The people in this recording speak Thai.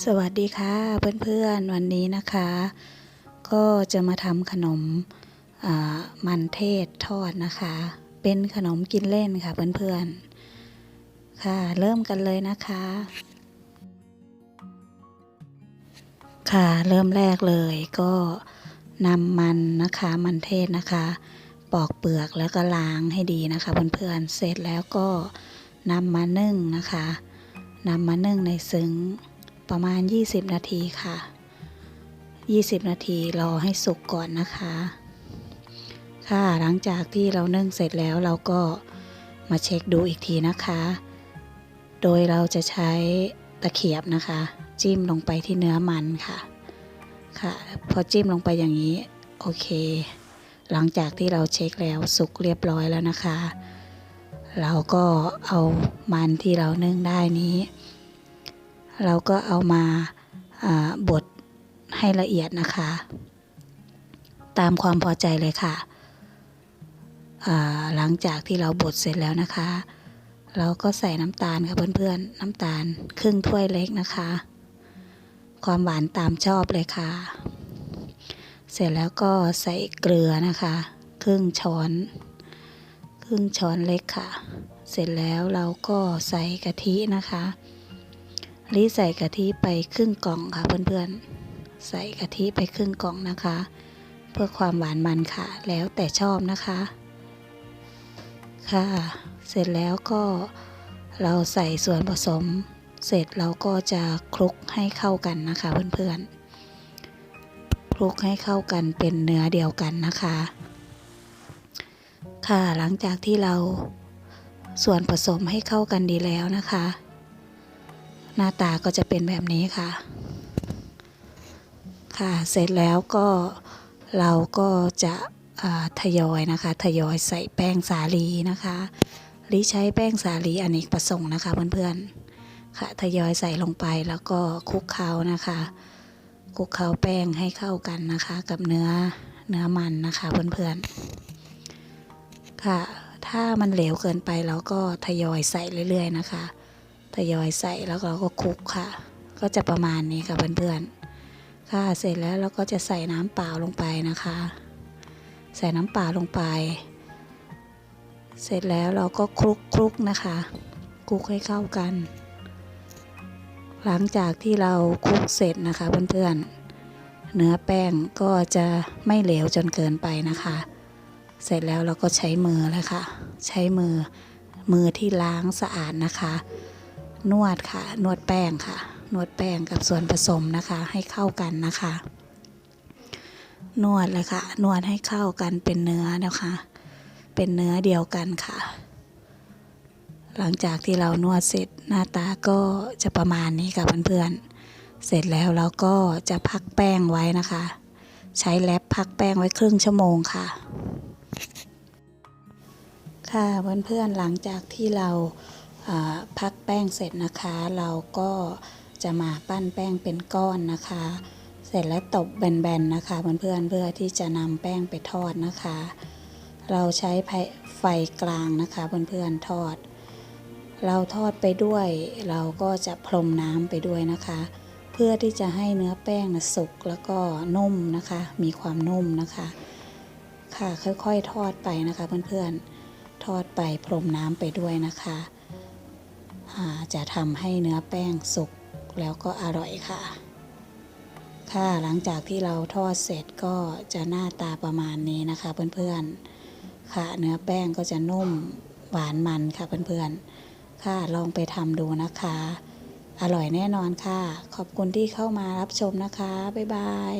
สวัสดีค่ะเพื่อนๆวันนี้นะคะ ก็จะมาทำขนมมันเทศทอดนะคะ เป็นขนมกินเล่นค่ะเพื่อนๆค่ะเริ่มกันเลยนะคะ ค่ะเริ่มแรกเลยก็นำมันนะคะมันเทศนะคะ ปอกเปลือกแล้วก็ล้างให้ดีนะคะเพื่อนๆเสร็จแล้วก็นำมานึ่งนะคะนำมานึ่งในซึ้ง ประมาณ 20 นาทีค่ะ 20 นาทีรอให้สุกก่อนนะคะ ค่ะหลังจากที่เรานึ่งเสร็จแล้วเราก็มาเช็คดูอีกทีนะคะ โดยเราจะใช้ตะเขียบนะคะ จิ้มลงไปที่เนื้อมันค่ะ ค่ะ พอจิ้มลงไปอย่างนี้ โอเค หลังจากที่เราเช็คแล้วสุกเรียบร้อยแล้วนะคะ เราก็เอามันที่เรานึ่งได้นี้ เราก็เอามาบดให้ละเอียดนะคะ ตามความพอใจเลยค่ะ หลังจากที่เราบดเสร็จแล้วนะคะ เราก็ใส่น้ำตาลค่ะเพื่อนๆ น้ำตาลครึ่งถ้วยเล็กนะคะ ความหวานตามชอบเลยค่ะ เสร็จแล้วก็ใส่เกลือนะคะ ครึ่งช้อนครึ่งช้อนเล็กค่ะ เสร็จแล้วเราก็ใส่กะทินะคะ รีใส่กะทิไปครึ่งกล่องค่ะเพื่อนๆ ใส่กะทิไปครึ่งกล่องนะคะ เพื่อความหวานมันค่ะ แล้วแต่ชอบนะคะ ค่ะ เสร็จแล้วก็เราใส่ส่วนผสม เสร็จเราก็จะคลุกให้เข้ากันนะคะเพื่อนๆ คลุกให้เข้ากันเป็นเนื้อเดียวกันนะคะ ค่ะหลังจากที่เราส่วนผสมให้เข้ากันดีแล้วนะคะ หน้าตาก็จะเป็นแบบนี้ค่ะ ค่ะเสร็จแล้วก็เราก็จะทยอยนะคะ ทยอยใส่แป้งสาลีนะคะลิใช้แป้งสาลีอเนกประสงค์นะคะเพื่อนๆค่ะทยอยใส่ลงไปแล้วก็คลุกเคล้านะคะคลุกเคล้าแป้งให้เข้ากันนะคะ กับเนื้อเนื้อมันนะคะเพื่อนๆค่ะ ถ้ามันเหลวเกินไปเราก็ทยอยใส่เรื่อย ๆ นะคะ ทยอยใส่แล้วเราก็คลุกค่ะ ก็จะประมาณนี้ค่ะเพื่อนๆค่ะเสร็จแล้วเราก็จะใส่น้ำเปล่าลงไปนะคะ ใส่น้ำเปล่าลงไป เสร็จแล้วเราก็คลุกคลุกนะคะคลุกให้เข้ากัน หลังจากที่เราคลุกเสร็จนะคะเพื่อนๆเนื้อแป้งก็จะไม่เหลวจนเกินไปนะคะ เสร็จแล้วเราก็ใช้มือเลยค่ะ ใช้มือมือที่ล้างสะอาดนะคะ นวดค่ะ นวดแป้งค่ะ นวดแป้งกับส่วนผสมนะคะ ให้เข้ากันนะคะ นวดเลยค่ะ นวดให้เข้ากันเป็นเนื้อนะคะ เป็นเนื้อเดียวกันค่ะ หลังจากที่เรานวดเสร็จหน้าตาก็จะประมาณนี้ค่ะเพื่อนๆ เสร็จแล้วเราก็จะพักแป้งไว้นะคะ ใช้แรปพักแป้งไว้ครึ่งชั่วโมงค่ะค่ะเพื่อนๆหลังจากที่เรา พักแป้งเสร็จนะคะ เราก็จะมาปั้นแป้งเป็นก้อนนะคะ เสร็จแล้วตบแบนๆนะคะเพื่อนๆเพื่อที่จะนำแป้งไปทอดนะคะ เราใช้ไฟกลางนะคะเพื่อนๆทอด เราทอดไปด้วย เราก็จะพรมน้ำไปด้วยนะคะ เพื่อที่จะให้เนื้อแป้งนะสุกแล้วก็นุ่มนะคะ มีความนุ่มนะคะ ค่ะค่อยๆทอดไปนะคะเพื่อนๆทอดไปพรมน้ำไปด้วยนะคะ จะทำให้เนื้อแป้งสุกแล้วก็อร่อยค่ะ ค่ะหลังจากที่เราทอดเสร็จก็จะหน้าตาประมาณนี้นะคะเพื่อนๆ ค่ะเนื้อแป้งก็จะนุ่มหวานมันค่ะเพื่อนๆ ค่ะลองไปทำดูนะคะ อร่อยแน่นอนค่ะ ขอบคุณที่เข้ามารับชมนะคะ บ๊ายบาย